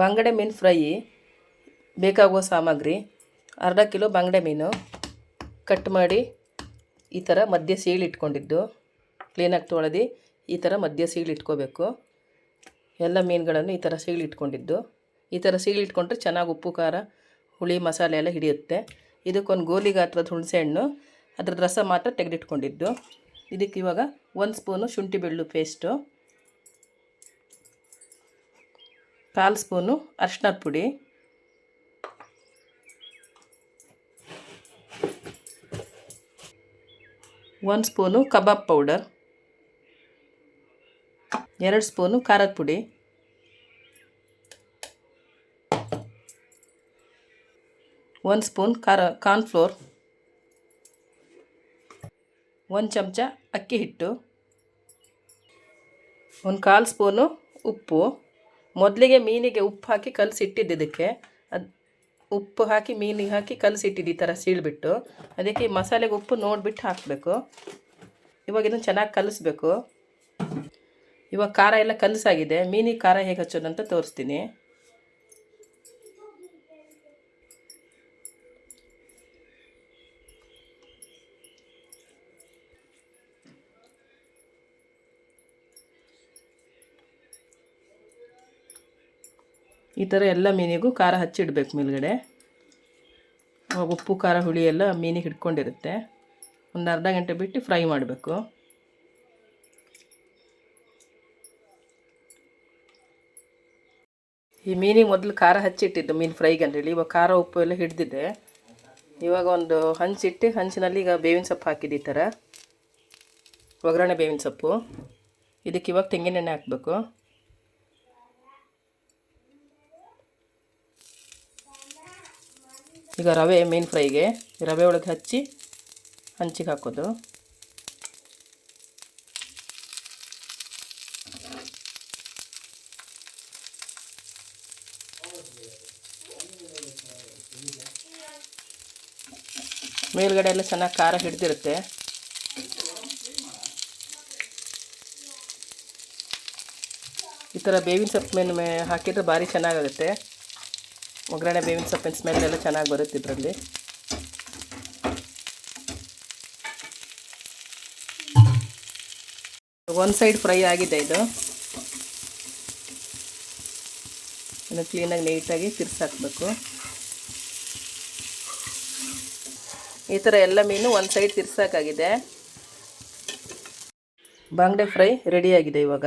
ಬಂಗಡೆ ಮೀನು ಫ್ರೈ ಬೇಕಾಗುವ ಸಾಮಗ್ರಿ, ಅರ್ಧ ಕಿಲೋ ಬಂಗಡೆ ಮೀನು ಕಟ್ ಮಾಡಿ ಈ ಥರ ಮಧ್ಯ ಸೀಳಿಟ್ಕೊಂಡಿದ್ದು ಕ್ಲೀನಾಗಿ ತೊಳೆದು ಈ ಥರ ಮಧ್ಯ ಸೀಳಿಟ್ಕೋಬೇಕು ಎಲ್ಲ ಮೀನುಗಳನ್ನು ಈ ಥರ ಸೀಳು ಇಟ್ಕೊಂಡಿದ್ದು. ಈ ಥರ ಸೀಳು ಇಟ್ಕೊಂಡ್ರೆ ಚೆನ್ನಾಗಿ ಉಪ್ಪು, ಖಾರ, ಹುಳಿ, ಮಸಾಲೆ ಎಲ್ಲ ಹಿಡಿಯುತ್ತೆ. ಇದಕ್ಕೊಂದು ಗೋಲಿ ಗಾತ್ರದ ಹುಣಸೆ ಹಣ್ಣು ಅದ್ರ ರಸ ಮಾತ್ರ ತೆಗೆದಿಟ್ಕೊಂಡಿದ್ದು. ಇದಕ್ಕೆ ಇವಾಗ ಒಂದು ಸ್ಪೂನು ಶುಂಠಿ ಬೆಳ್ಳು ಪೇಸ್ಟು. ಕಾಲು ಸ್ಪೂನು ಅರ್ಶಿನದ ಪುಡಿ. ಒಂದು ಸ್ಪೂನು ಕಬಾಬ್ ಪೌಡರ್. ಎರಡು ಸ್ಪೂನು ಖಾರದ ಪುಡಿ. ಒಂದು ಸ್ಪೂನ್ ಖಾರ ಕಾರ್ನ್ಫ್ಲೋರ್ ಒಂದು ಚಮಚ ಅಕ್ಕಿ ಹಿಟ್ಟು. ಒಂದು ಕಾಲು ಸ್ಪೂನು ಉಪ್ಪು. ಮೊದಲಿಗೆ ಮೀನಿಗೆ ಉಪ್ಪು ಹಾಕಿ ಕಲಸಿಟ್ಟಿದ್ದು ಇದಕ್ಕೆ. ಅದು ಉಪ್ಪು ಹಾಕಿ, ಮೀನಿಗೆ ಹಾಕಿ ಕಲಸಿಟ್ಟಿದ್ದು ಈ ಥರ ಸೀಳ್ಬಿಟ್ಟು. ಅದಕ್ಕೆ ಈ ಮಸಾಲೆಗೆ ಉಪ್ಪು ನೋಡಿಬಿಟ್ಟು ಹಾಕಬೇಕು. ಇವಾಗ ಇದನ್ನು ಚೆನ್ನಾಗಿ ಕಲಿಸ್ಬೇಕು. ಇವಾಗ ಖಾರ ಎಲ್ಲ ಕಲಸಾಗಿದೆ. ಮೀನಿಗೆ ಖಾರ ಹೇಗೆ ಹಚ್ಚೋದಂತ ತೋರಿಸ್ತೀನಿ. ಈ ಥರ ಎಲ್ಲ ಮೀನಿಗೂ ಖಾರ ಹಚ್ಚಿಡ್ಬೇಕು ಮೇಲ್ಗಡೆ. ಉಪ್ಪು, ಖಾರ, ಹುಳಿ ಎಲ್ಲ ಮೀನಿಗೆ ಹಿಡ್ಕೊಂಡಿರುತ್ತೆ. ಒಂದು ಅರ್ಧ ಗಂಟೆ ಬಿಟ್ಟು ಫ್ರೈ ಮಾಡಬೇಕು. ಈ ಮೀನಿಗೆ ಮೊದಲು ಖಾರ ಹಚ್ಚಿಟ್ಟಿದ್ದು ಮೀನು ಫ್ರೈಗೆ ಅಂತೇಳಿ ಇವಾಗ ಖಾರ, ಉಪ್ಪು ಎಲ್ಲ ಹಿಡ್ದಿದೆ. ಇವಾಗ ಒಂದು ಹಂಚಿಟ್ಟು ಹಂಚಿನಲ್ಲಿ ಈಗ ಬೇವಿನ ಸೊಪ್ಪು ಹಾಕಿದ್ದು ಈ ಥರ. ಒಗ್ಗರಣೆ ಬೇವಿನ ಸೊಪ್ಪು. ಇದಕ್ಕೆ ಇವಾಗ ತೆಂಗಿನೆಣ್ಣೆ ಹಾಕಬೇಕು. ಈಗ ರವೆ ಮೀನು ಫ್ರೈಗೆ ರವೆ ಒಳಗೆ ಹಚ್ಚಿ ಹಂಚಿಗೆ ಹಾಕೋದು. ಮೇಲ್ಗಡೆ ಎಲ್ಲ ಚೆನ್ನಾಗಿ ಖಾರ ಹಿಡ್ದಿರುತ್ತೆ. ಈ ಥರ ಬೇವಿನ ಸೊಪ್ಪು ಮೇಲೆ ಹಾಕಿದರೆ ಭಾರಿ ಚೆನ್ನಾಗಾಗುತ್ತೆ. ಒಗ್ಗರಣೆ ಬೇವಿನ ಸೊಪ್ಪಿನ ಸ್ಮೆಲ್ ಎಲ್ಲ ಚೆನ್ನಾಗಿ ಬರುತ್ತೆ ಇದರಲ್ಲಿ. ಒಂದು ಸೈಡ್ ಫ್ರೈ ಆಗಿದೆ ಇದು. ಇನ್ನು ಕ್ಲೀನಾಗಿ ನೀಟಾಗಿ ತಿರ್ಸಾಕ್ಬೇಕು. ಈ ಥರ ಎಲ್ಲ ಮೀನು ಒಂದು ಸೈಡ್ ತಿರ್ಸಾಕಾಗಿದೆ. ಬಾಂಗ್ಡೆ ಫ್ರೈ ರೆಡಿಯಾಗಿದೆ ಇವಾಗ.